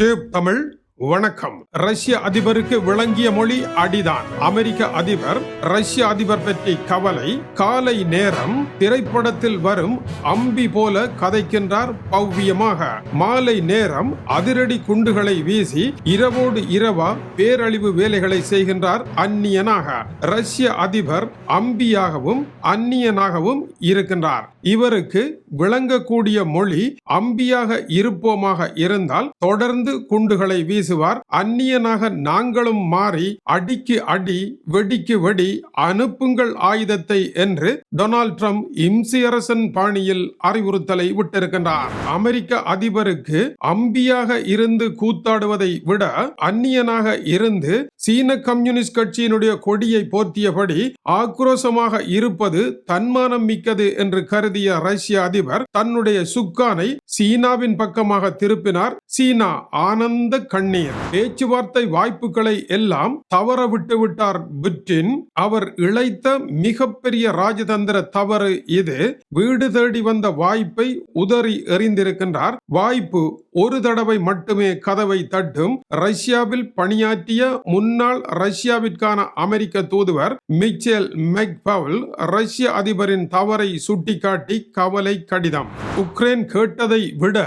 Tube Tamil வணக்கம். ரஷ்ய அதிபருக்கு விளங்கிய மொழி அடிதான். அமெரிக்க அதிபர் ரஷ்ய அதிபர் பற்றி கவலை காலை நேரம் திரைப்படத்தில் வரும் அம்பி போல கதைக்கின்றார் பவ்யமாக மாலை நேரம் அதிரடி குண்டுகளை வீசி இரவோடு இரவா பேரழிவு வேலைகளை செய்கின்றார் அந்நியனாக. ரஷ்ய அதிபர் அம்பியாகவும் அந்நியனாகவும் இருக்கின்றார். இவருக்கு விளங்கக்கூடிய மொழி அம்பியாக இருப்போமாக இருந்தால் தொடர்ந்து குண்டுகளை வீசி பேசுவார். அந்நியனாக நாங்களும் மாறி அடிக்கு அடி வெடிக்கு வெடி அனுப்புங்கள் ஆயுதத்தை என்று டொனால்ட் ட்ரம்ப் இம்சியரசன் பாணியில் அறிவுறுத்தலை விட்டிருக்கின்றார். அமெரிக்க அதிபருக்கு அம்பியாக இருந்து கூத்தாடுவதை விட அந்நியனாக இருந்து சீன கம்யூனிஸ்ட் கட்சியினுடைய கொடியை போர்த்தியபடி ஆக்ரோஷமாக இருப்பது தன்மானம் மிக்கது என்று கருதிய ரஷ்ய அதிபர் தன்னுடைய சுக்கானை சீனாவின் பக்கமாக திருப்பினார். சீனா ஆனந்த கண்ணீர். பேச்சுவார்த்தை வாய்ப்புகளை எல்லாம் தவற விட்டு விட்டார் புட்டின். அவர் இழைத்த மிகப்பெரிய ராஜதந்திர தவறு இது. வீடு தேடி வந்த வாய்ப்பை உதறி எறிந்திருக்கின்றார். வாய்ப்பு ஒரு தடவை மட்டுமே கதவை தட்டும். ரஷ்யாவில் பணியாற்றிய முன் முன்னாள் ரஷ்யாவிற்கான அமெரிக்க தூதுவர் மிச்சேல் மெக்பவுல் ரஷ்ய அதிபரின் தவறை சுட்டிக்காட்டி கவலை கடிதம். உக்ரைன் கேட்டதை விட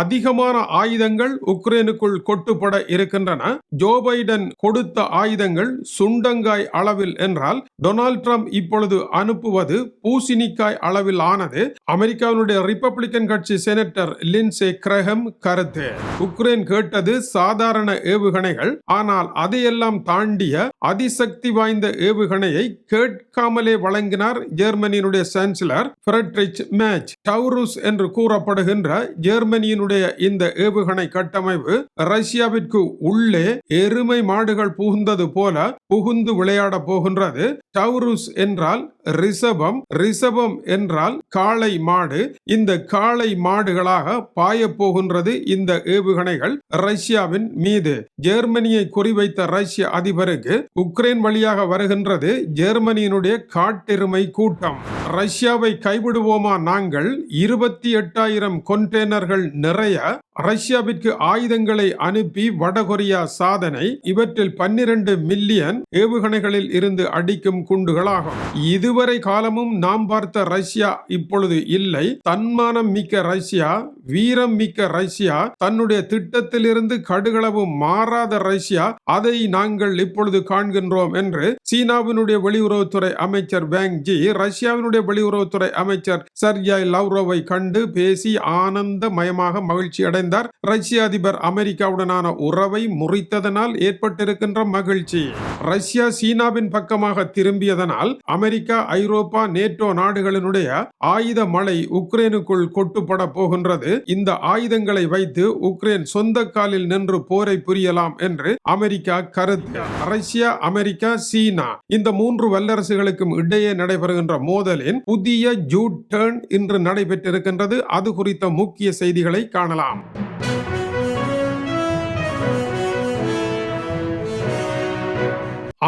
அதிகமான ஆயுதங்கள் உக்ரைனுக்குள் கொட்டுப்பட இருக்கின்றன. ஜோ பைடன் கொடுத்த ஆயுதங்கள் சுண்டங்காய் அளவில் என்றால் டொனால்ட் ட்ரம்ப் இப்பொழுது அனுப்புவது பூசினிக்காய் அளவில் ஆனது அமெரிக்காவினுடைய ரிப்பப்ளிகன் கட்சி செனட்டர் லின்சே கிரகம் கருத்து. உக்ரைன் கேட்டது சாதாரண ஏவுகணைகள் ஆனால் அதையெல்லாம் தாண்டிய அதிசக்தி வாய்ந்த ஏவுகணையை கேட்காமலே வழங்கினார் ஜெர்மனியினுடைய சான்சலர் ஃபிரெட்ரிச் மேட்ச். டவுருஸ் என்று கூறப்படுகின்ற ஜெர்மனியினுடைய இந்த ஏவுகணை கட்டமைப்பு ரஷ்யாவிற்கு உள்ளே எருமை மாடுகள் புகுந்தது போல புகுந்து விளையாட போகின்றது. டவுருஸ் என்றால் ரிஷபம் ரிஷபம் என்றால் காளை மாடு. இந்த காளை மாடுகளாக பாயப்போகின்றது இந்த ஏவுகணைகள் ரஷ்யாவின் மீது. ஜெர்மனியை குறிவைத்த ரஷ்ய அதிபருக்கு உக்ரைன் வழியாக வருகின்றது ஜெர்மனியினுடைய காட்டெருமை கூட்டம். ரஷ்யாவை கைவிடுவோமா நாங்கள்? இருபத்தி எட்டாயிரம் கொண்டெய்னர்கள் நிறைய ரஷ்யாவிற்கு ஆயுதங்களை அனுப்பி வடகொரியா சாதனை இவற்றில் பன்னிரண்டு மில்லியன் ஏவுகணைகளில் இருந்து அடிக்கும் குண்டுகளாகும். இதுவரை காலமும் நாம் பார்த்த ரஷ்யா இப்பொழுது இல்லை. தன்மானம் மிக்க ரஷ்யா வீரம் மிக்க ரஷ்யா தன்னுடைய திட்டத்திலிருந்து கடுகளவு மாறாத ரஷ்யா அதை நாங்கள் இப்பொழுது காண்கின்றோம் என்று சீனாவினுடைய வெளியுறவுத்துறை அமைச்சர் வேங் ஜி ரஷ்யாவினுடைய வெளியுறவுத்துறை அமைச்சர் சர்ஜாய் லவ்ரோவை கண்டு பேசி ஆனந்தமயமாக மகிழ்ச்சி அடைந்தார். ரஷ்ய அதிபர் அமெரிக்காவுடனான உறவை முறித்ததனால் ஏற்பட்டிருக்கின்ற மகிழ்ச்சி. ரஷ்யா சீனாவின் பக்கமாக திரும்பியதனால் அமெரிக்கா ஐரோப்பா நேட்டோ நாடுகளினுடைய ஆயுத மழை உக்ரைனுக்குள் கொட்டுப்பட போகின்றது. இந்த ஆயுதங்களை வைத்து உக்ரைன் சொந்த காலில் நின்று போரை புரியலாம் என்று அமெரிக்கா கருத்து ரஷ்யா அமெரிக்கா சீனா இந்த மூன்று வல்லரசுகளுக்கும் இடையே நடைபெறுகின்ற மோதலின் புதிய ஜூட் டேர்ன் இன்று நடைபெற்றிருக்கின்றது. அது குறித்த முக்கிய செய்திகளை காணலாம்.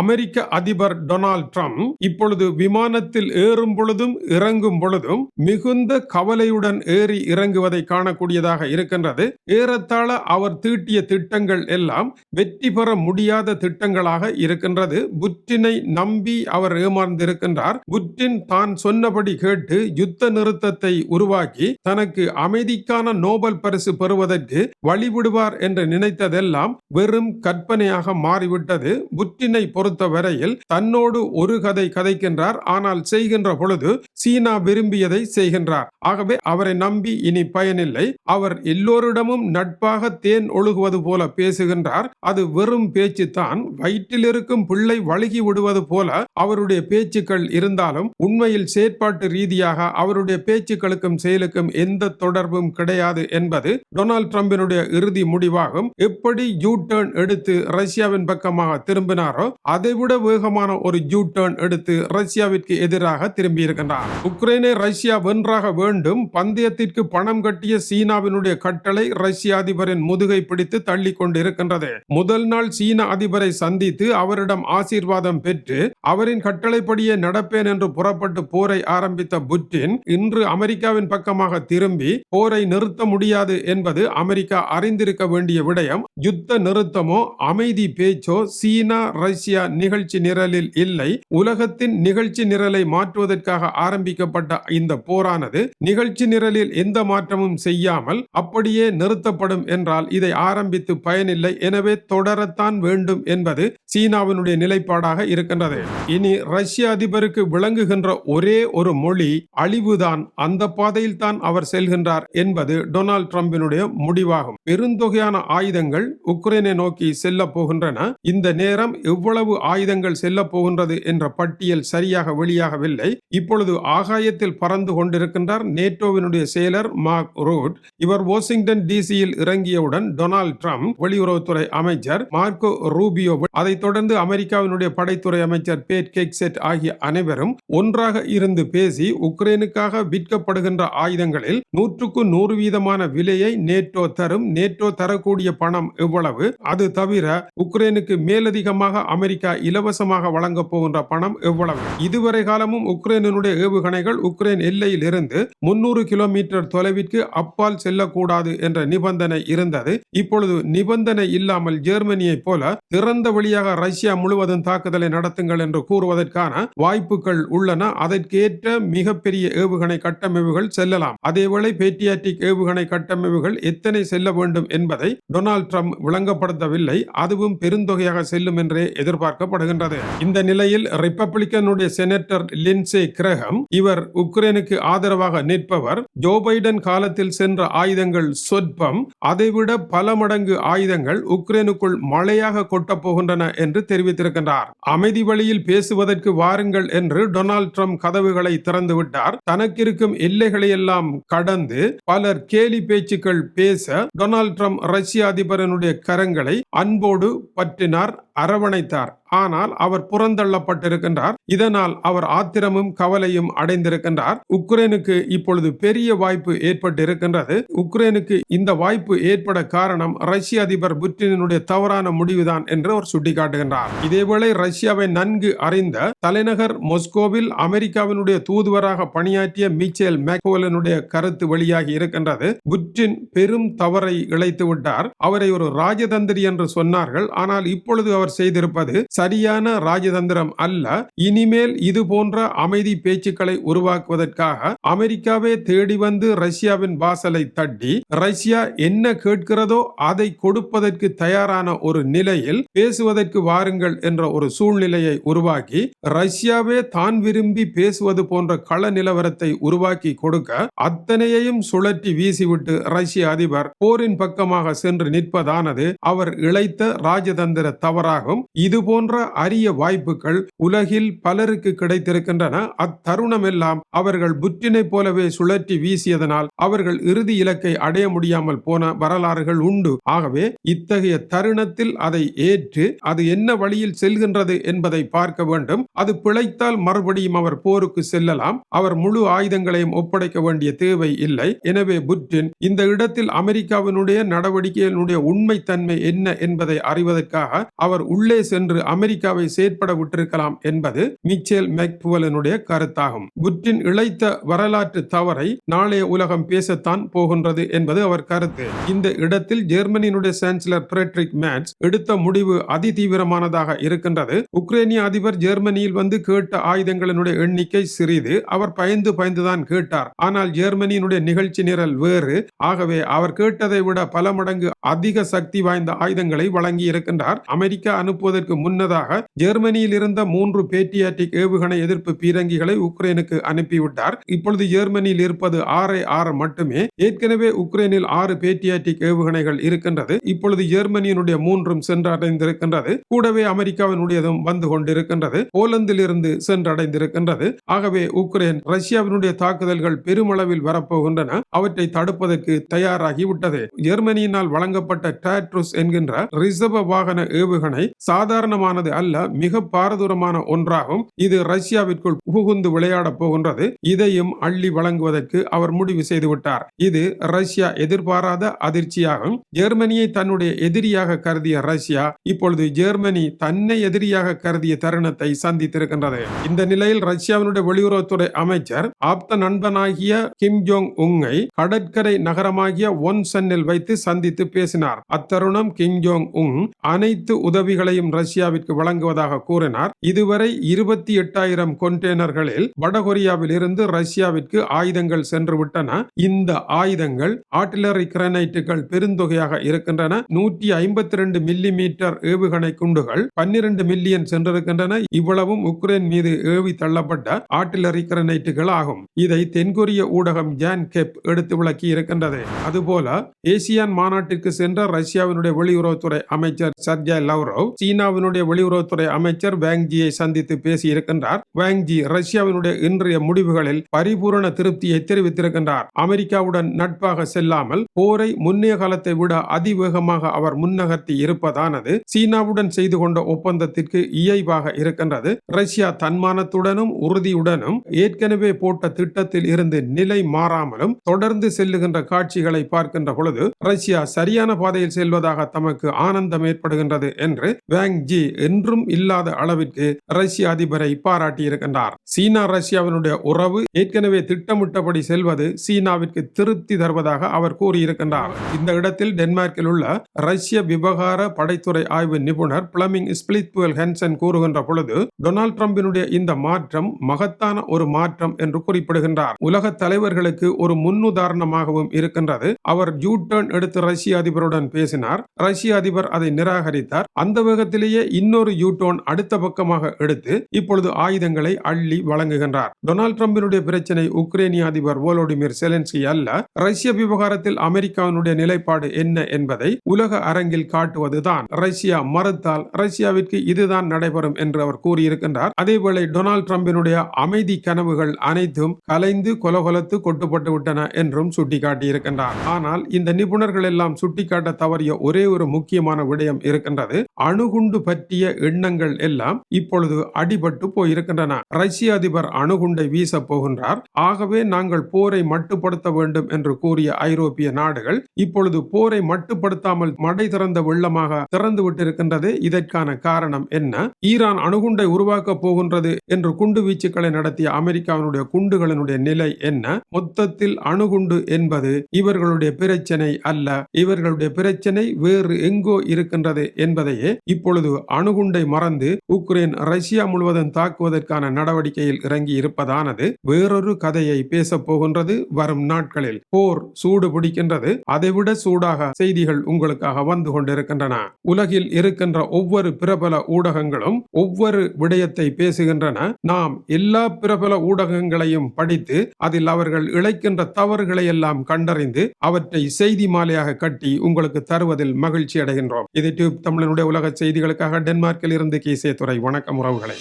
அமெரிக்க அதிபர் டொனால்ட் ட்ரம்ப் இப்பொழுது விமானத்தில் ஏறும் பொழுதும் இறங்கும் பொழுதும் மிகுந்த கவலையுடன் ஏறி இறங்குவதை காணக்கூடியதாக இருக்கின்றது. ஏறத்தாழ அவர் தீட்டிய திட்டங்கள் எல்லாம் வெற்றி பெற முடியாத திட்டங்களாக இருக்கின்றது. புற்றினை நம்பி அவர் ஏமாந்திருக்கின்றார். புற்றின் தான் சொன்னபடி கேட்டு யுத்த நிறுத்தத்தை உருவாக்கி தனக்கு அமைதிக்கான நோபல் பரிசு பெறுவதற்கு வழிவிடுவார் என்று நினைத்ததெல்லாம் வெறும் கற்பனையாக மாறிவிட்டது. புற்றினை பொறுத்த வரையில் தன்னோடு ஒரு கதை கதைக்கின்றார். ஆனால் செய்கின்ற பொழுது சீனா விரும்பியதை செய்கின்றார். ஆகவே அவரை நம்பி இனி பயனில்லை. அவர் எல்லோரிடமும் நட்பாக தேன் ஒழுகுவது போல பேசுகின்றார். அது வெறும் பேச்சு தான். வயிற்றில் இருக்கும் பிள்ளை வழுகி விடுவது போல அவருடைய பேச்சுக்கள் இருந்தாலும் உண்மையில் செயற்பாட்டு ரீதியாக அவருடைய பேச்சுக்களுக்கும் செயலுக்கும் எந்த தொடர்பும் கிடையாது என்பது டொனால்ட் ட்ரம்பினுடைய இறுதி முடிவாகும். எப்படி யூ டேர்ன் எடுத்து ரஷ்யாவின் பக்கமாக திரும்பினாரோ அதைவிட வேகமான ஒரு யூ டேர்ன் எடுத்து ரஷ்யாவிற்கு எதிராக திரும்பியிருக்கின்றார். உக்ரைனை ரஷ்யா வென்றாக வேண்டும். பந்தயத்திற்கு பணம் கட்டிய சீனாவினுடைய கட்டளை ரஷ்ய அதிபரின் முதுகை பிடித்து தள்ளி கொண்டிருக்கின்றது முதல் நாள் சீன அதிபரை சந்தித்து அவரிடம் ஆசீர்வாதம் பெற்று அவரின் கட்டளைப்படியே நடப்பேன் என்று புறப்பட்டு போரை ஆரம்பித்த புட்டின் இன்று அமெரிக்காவின் பக்கமாக திரும்பி போரை நிறுத்த முடியாது என்பது அமெரிக்கா அறிந்திருக்க வேண்டிய விடயம். யுத்த நிறுத்தமோ அமைதி பேச்சோ சீனா ரஷ்யா நிகழ்ச்சி நிரலில் இல்லை. உலகத்தின் நிகழ்ச்சி நிரலை மாற்றுவதற்காக ஆரம்பிக்கப்பட்ட இந்த போரானது நிகழ்ச்சி நிரலில் எந்த மாற்றமும் செய்யாமல் அப்படியே நிறுத்தப்படும் என்றால் இதை ஆரம்பித்து பயனில்லை. எனவே தொடரத்தான் வேண்டும் என்பது சீனாவினுடைய நிலைப்பாடாக இருக்கின்றது. இனி ரஷ்ய அதிபருக்கு விளங்குகின்ற ஒரே ஒரு மொழி அழிவுதான். அந்த பாதையில் தான் அவர் செல்கின்றார் என்பது டொனால்ட் ட்ரம்பினுடைய முடிவாகும். பெருந்தொகையான ஆயுதங்கள் உக்ரைனை நோக்கி செல்ல போகின்றன. இந்த நேரம் எவ்வளவு ஆயுதங்கள் செல்ல போகின்றது என்ற பட்டியல் சரியாக வெளியாகவில்லை. இப்பொழுது ஆகாயத்தில் பறந்து கொண்டிருக்கின்றார் நேட்டோவினுடைய செயலர் மார்க் ரூட். இவர் வாஷிங்டன் டிசியில் இறங்கியவுடன் டொனால்ட் ட்ரம்ப் வெளியுறவுத்துறை அமைச்சர் மார்க்கோ ரூபியோ அதைத் தொடர்ந்து அமெரிக்காவினுடைய படைத்துறை அமைச்சர் பேட் கெக்செட் ஆகிய அனைவரும் ஒன்றாக இருந்து பேசி உக்ரைனுக்காக விற்கப்படுகின்ற ஆயுதங்களில் நூற்றுக்கு நூறு வீதமான விலையை நேட்டோ தரும் நேட்டோ தரக்கூடிய பணம் எவ்வளவு? அது தவிர உக்ரைனுக்கு மேலதிகமாக அமெரிக்கா இலவசமாக வழங்கப் போகின்ற பணம் எவ்வளவு? இதுவரை காலமும் உக்ரைனுடைய ஏவுகணைகள் உக்ரைன் எல்லையில் இருந்து முன்னூறு கிலோமீட்டர் தொலைவிற்கு அப்பால் செல்லக்கூடாது என்ற நிபந்தனை இருந்தது. இப்பொழுது நிபந்தனை இல்லாமல் ஜெர்மனியை போல திறந்த வழியாக ரஷ்யா முழுவதும் தாக்குதலை நடத்துங்கள் என்று கூறுவதற்கான வாய்ப்புகள் உள்ளன. அதற்கேற்ற மிகப்பெரிய ஏவுகணை கட்டமைப்புகள் செல்லலாம். அதேவேளை பேட்டியாட்டிக் ஏவுகணை கட்டமைப்புகள் எத்தனை செல்ல வேண்டும் என்பதை டொனால்ட் ட்ரம்ப் விளங்கப்படுத்தவில்லை. அதுவும் பெருந்தொகையாக செல்லும் என்றே எதிர்பார்க்கப்படுகின்றது. இந்த நிலையில் ரிப்பப்ளிக்கனுடைய செனட்டர் லின்சே கிரகம் இவர் உக்ரைனுக்கு ஆதரவாக நிற்பவர். ஜோ பைடன் காலத்தில் சென்ற ஆயுதங்கள் சொற்பம். அதைவிட பல மடங்கு ஆயுதங்கள் உக்ரைனுக்குள் மழையாக கொட்டப் போகின்றன என்று தெரிவித்திருக்கின்றார். அமைதி வழியில் பேசுவதற்கு வாருங்கள் என்று டொனால்ட் ட்ரம்ப் கதவுகளை திறந்து விட்டார். தனக்கிருக்கும் எல்லைகளை எல்லாம் கடந்து பலர் கேலி பேச்சுக்கள் பேச டொனால்ட் ட்ரம்ப் ரஷ்ய அதிபரனுடைய கரங்களை அன்போடு பற்றினார் அரவணைத்தார். ஆனால் அவர் புறந்தள்ளப்பட்டிருக்கின்றார். இதனால் அவர் ஆத்திரமும் கவலையும் அடைந்திருக்கின்றார். உக்ரைனுக்கு இப்பொழுது பெரிய வாய்ப்பு ஏற்பட்டிருக்கின்றது. உக்ரைனுக்கு இந்த வாய்ப்பு ஏற்பட காரணம் ரஷ்ய அதிபர் புட்டினுடைய தவறான முடிவுதான் என்று அவர் சுட்டிக்காட்டுகின்றார். இதேவேளை ரஷ்யாவை நன்கு அறிந்த தலைநகர் மொஸ்கோவில் அமெரிக்காவினுடைய தூதுவராக பணியாற்றிய மிச்சேல் மேக்வோலனுடைய கருத்து வெளியாகி இருக்கின்றது. புட்டின் பெரும் தவறை இழைத்து விட்டார் அவரை ஒரு ராஜதந்திரி என்று சொன்னார்கள். ஆனால் இப்பொழுது அவர் செய்திருப்பது சரியான ராஜதந்திரம் அல்ல இனிமேல் இது போன்ற அமைதி பேச்சுக்களை உருவாக்குவதற்காக அமெரிக்காவே தேடி வந்து ரஷ்யாவின் வாசலை தட்டி ரஷ்யா என்ன கேட்கிறதோ அதை கொடுப்பதற்கு தயாரான ஒரு நிலையில் பேசுவதற்கு வாருங்கள் என்ற ஒரு சூழ்நிலையை உருவாக்கி ரஷ்யாவே தான் விரும்பி பேசுவது போன்ற கள நிலவரத்தை உருவாக்கி கொடுக்க அத்தனையையும் சுழற்றி வீசிவிட்டு ரஷ்ய அதிபர் போரின் பக்கமாக சென்று நிற்பதானது அவர் இழைத்த ராஜதந்திர தவறாகும். இது போன்ற அரிய வாய்ப்புகள் உலகில் பலருக்கு கிடைத்திருக்கின்றன. அத்தருணம் எல்லாம் அவர்கள் புற்றினை போலவே சுழற்றி வீசியதனால் அவர்கள் இறுதி இலக்கை அடைய முடியாமல் போன வரலாறுகள் உண்டு. ஆகவே இத்தகைய தருணத்தில் அதை ஏற்று அது என்ன வழியில் செல்கின்றது என்பதை பார்க்க வேண்டும். அது பிழைத்தால் மறுபடியும் அவர் போருக்கு செல்லலாம். அவர் முழு ஆயுதங்களையும் ஒப்படைக்க வேண்டிய தேவை இல்லை. எனவே புட்டின் இந்த இடத்தில் அமெரிக்காவினுடைய நடவடிக்கைகளுடைய உண்மைத்தன்மை என்ன என்பதை அறிவதற்காக அவர் உள்ளே சென்று அமெரிக்காவை செயற்பட விட்டிருக்கலாம் என்பது மிச்சேல் மெக்புவலனுடைய கருத்தாகும். புட்டின் இழைத்த வரலாற்று தவறை நாளைய உலகம் பேசத்தான் போகின்றது என்பது அவர் கருத்து. இந்த இடத்தில் ஜெர்மனியினுடைய சான்சலர் பிரெட்ரிக் மேட்ஸ் எடுத்த முடிவு அதி தீவிரமானதாக இருக்கின்றது. உக்ரைனிய அதிபர் ஜெர்மனியில் வந்து கேட்ட ஆயுதங்களினுடைய எண்ணிக்கை சிறிது. அவர் பயந்து பயந்துதான் கேட்டார். ஆனால் ஜெர்மனியினுடைய நிகழ்ச்சி நிரல் வேறு. ஆகவே அவர் கேட்டதை விட பல மடங்கு அதிக சக்தி வாய்ந்த ஆயுதங்களை வழங்கி இருக்கின்றார் அமெரிக்கா அனுப்புவதற்கு முன்னர் முன்னதாக ஜெர்மனியில் இருந்த மூன்று பேட்டியாட்டிக் ஏவுகணை எதிர்ப்பு பீரங்கிகளை உக்ரைனுக்கு அனுப்பிவிட்டார். இப்பொழுது ஜெர்மனியில் இருப்பது ஆறே ஆறு மட்டுமே. ஏற்கனவே உக்ரைனில் ஆறு பேட்டியாட்டிக் ஏவுகணைகள் இருக்கின்றது. இப்பொழுது ஜெர்மனியினுடைய மூன்றும் சென்றடைந்திருக்கின்றது. கூடவே அமெரிக்காவினுடையதும் வந்து கொண்டிருக்கின்றது. போலந்தில் இருந்து சென்றடைந்திருக்கின்றது. ஆகவே உக்ரைன் ரஷ்யாவினுடைய தாக்குதல்கள் பெருமளவில் வரப்போகின்றன. அவற்றை தடுப்பதற்கு தயாராகிவிட்டது. ஜெர்மனியினால் வழங்கப்பட்ட டாட்ருஸ் என்கின்ற ரிசர்வ வாகன ஏவுகணை சாதாரணமான சாதாரணமானது அல்ல மிக பாரதூரமான ஒன்றாகும். இது ரஷ்யாவிற்குள் புகுந்து விளையாடப் போகின்றது. இதையும் அள்ளி வழங்குவதற்கு அவர் முடிவு செய்துவிட்டார் இது ரஷ்யா எதிர்பாராத அதிர்ச்சியாகும். ஜெர்மனியை தன்னுடைய எதிரியாக கருதிய ரஷ்யா இப்பொழுது ஜெர்மனி தன்னை எதிரியாக கருதிய தருணத்தை சந்தித்திருக்கின்றது. இந்த நிலையில் ரஷ்யாவினுடைய வெளியுறவுத்துறை அமைச்சர் ஆப்த நண்பனாகிய கிம் ஜோங் உங்கை கடற்கரை நகரமாகிய ஒன் சன்னில் வைத்து சந்தித்து பேசினார். அத்தருணம் கிம் ஜோங் உங் அனைத்து உதவிகளையும் ரஷ்யாவிற்கு வழங்குவதாக கூறினார். இதுவரை இருபத்தி எட்டாயிரம் கொண்டெய்னர்களில் வடகொரியாவில் இருந்து ரஷ்யாவிற்கு ஆயுதங்கள் சென்று விட்டன இந்த ஆயுதங்கள் ஆர்டிலரி கிரனைட்டுகள் பெருந்தொகையாக இருக்கின்றன. நூற்றி ஐம்பத்தி ரெண்டு மில்லி மீட்டர் ஏவுகணை குண்டுகள் பன்னிரண்டு மில்லியன் சென்றிருக்கின்றன. இவ்வளவும் உக்ரைன் மீது ஏவி தள்ளப்பட்ட ஆர்டிலரி கிரனைட்டுகள் ஆகும். இதை தென்கொரிய ஊடகம் ஜான் கெப் எடுத்து விளக்கி இருக்கின்றது. அதுபோல ஏசியான் மாநாட்டிற்கு சென்ற ரஷ்யாவினுடைய வெளியுறவுத்துறை அமைச்சர் சர்ஜா லவ்ரோவ் சீனாவினுடைய வெளியுறவுத்துறை அமைச்சர் வேங்ஜியை சந்தித்து பேசி இருக்கின்றார் வேங்ஜி ரஷ்யாவினுடைய இன்றைய முடிவுகளில் பரிபூரண திருப்தியை தெரிவித்திருக்கின்றார். அமெரிக்காவுடன் நட்பாக செல்லாமல் போரை முன்னைய காலத்தை விட அதிவேகமாக அவர் முன்னகர்த்தி இருப்பதானது சீனாவுடன் செய்து கொண்ட ஒப்பந்தத்திற்கு இயைவாக இருக்கின்றது. ரஷ்யா தன்மானத்துடனும் உறுதியுடனும் ஏற்கனவே போட்ட திட்டத்தில் இருந்து நிலை மாறாமலும் தொடர்ந்து செல்லுகின்ற காட்சிகளை பார்க்கின்ற பொழுது ரஷ்யா சரியான பாதையில் செல்வதாக தமக்கு ஆனந்தம் ஏற்படுகின்றது என்று வேங் ஜி என்றும் இல்லாத அளவிற்கு ரஷ்ய அதிபரை பாராட்டியிருக்கின்றார். சீனா ரஷ்யாவினுடைய உறவு ஏற்கனவே திட்டமிட்டபடி செல்வது சீனாவிற்கு திருப்தி தருவதாக அவர் கூறியிருக்கின்றார். இந்த இடத்தில் டென்மார்க்கில் உள்ள ரஷ்ய விவகார படைத்துறை ஆய்வு நிபுணர் பிளமிங் ஸ்பிளித்வெல் ஹென்சன் கூறுகின்ற பொழுது டொனால்ட் ட்ரம்பினுடைய இந்த மாற்றம் மகத்தான ஒரு மாற்றம் என்று குறிப்பிடுகின்றார். உலக தலைவர்களுக்கு ஒரு முன்னுதாரணமாகவும் இருக்கின்றது. அவர் ஜூ டர்ன் எடுத்து ரஷ்ய அதிபருடன் பேசினார். ரஷ்ய அதிபர் அதை நிராகரித்தார். அந்த வேகத்திலேயே இன்னும் இன்னொரு யூடோன் அடுத்த பக்கமாக எடுத்து இப்பொழுது ஆயுதங்களை அள்ளி வழங்குகின்றார். டொனால்டு டிரம்பினுடைய பிரச்சனை உக்ரைனிய அதிபர் வோலோடிமிர் செலன்ஸ்கி அல்ல. ரஷ்ய விவகாரத்தில் அமெரிக்காவினுடைய நிலைப்பாடு என்ன என்பதை உலக அரங்கில் காட்டுவதுதான். ரஷ்யா மறுத்தால் ரஷ்யாவிற்கு இதுதான் நடைபெறும் என்று அவர் கூறியிருக்கின்றார். அதேவேளை டொனால்ட் டிரம்பினுடைய அமைதி கனவுகள் அனைத்தும் கலைந்து கொலகொலத்து கொட்டுப்பட்டு விட்டன என்றும் சுட்டிக்காட்டியிருக்கின்றார். ஆனால் இந்த நிபுணர்கள் எல்லாம் சுட்டிக்காட்ட தவறிய ஒரே ஒரு முக்கியமான விடயம் இருக்கின்றது. அணுகுண்டு பற்றிய எண்ணங்கள் எல்லாம் இப்பொழுது அடிபட்டு போயிருக்கின்றன. ரஷ்ய அதிபர் அணுகுண்டை வீச போகின்றார். ஆகவே நாங்கள் போரை மட்டுப்படுத்த வேண்டும் என்று கூறிய ஐரோப்பிய நாடுகள் இப்பொழுது போரை மட்டுப்படுத்தாமல் மடை திறந்த வெள்ளமாக திறந்து விட்டிருக்கின்றது. இதற்கான காரணம் என்ன? ஈரான் அணுகுண்டை உருவாக்க போகின்றது என்று குண்டு வீச்சுக்களை நடத்திய அமெரிக்காவினுடைய குண்டுகளினுடைய நிலை என்ன? மொத்தத்தில் அணுகுண்டு என்பது இவர்களுடைய பிரச்சனை அல்ல. இவர்களுடைய பிரச்சனை வேறு எங்கோ இருக்கின்றது என்பதையே இப்பொழுது அணு அணுகுண்டை மறந்து உக்ரைன் ரஷ்யா முழுவதும் தாக்குவதற்கான நடவடிக்கையில் இறங்கி இருப்பதானது வேறொரு கதையை பேசப் போகின்றது வரும் நாட்களில். போர் சூடு பிடிக்கின்றது. அதைவிட சூடாக செய்திகள் உங்களுக்காக வந்து கொண்டிருக்கின்றன. உலகில் இருக்கின்ற ஒவ்வொரு பிரபல ஊடகங்களும் ஒவ்வொரு விடயத்தை பேசுகின்றன. நாம் எல்லா பிரபல ஊடகங்களையும் படித்து அதில் அவர்கள் இழைக்கின்ற தவறுகளை எல்லாம் கண்டறிந்து அவற்றை செய்தி மாலையாக கட்டி உங்களுக்கு தருவதில் மகிழ்ச்சி அடைகின்றோம் இது டியூப் தமிழனுடைய உலக செய்திகளுக்காக. டென்மார்க்கில் இருந்து கீசே துறை வணக்கம் உறவுகளை.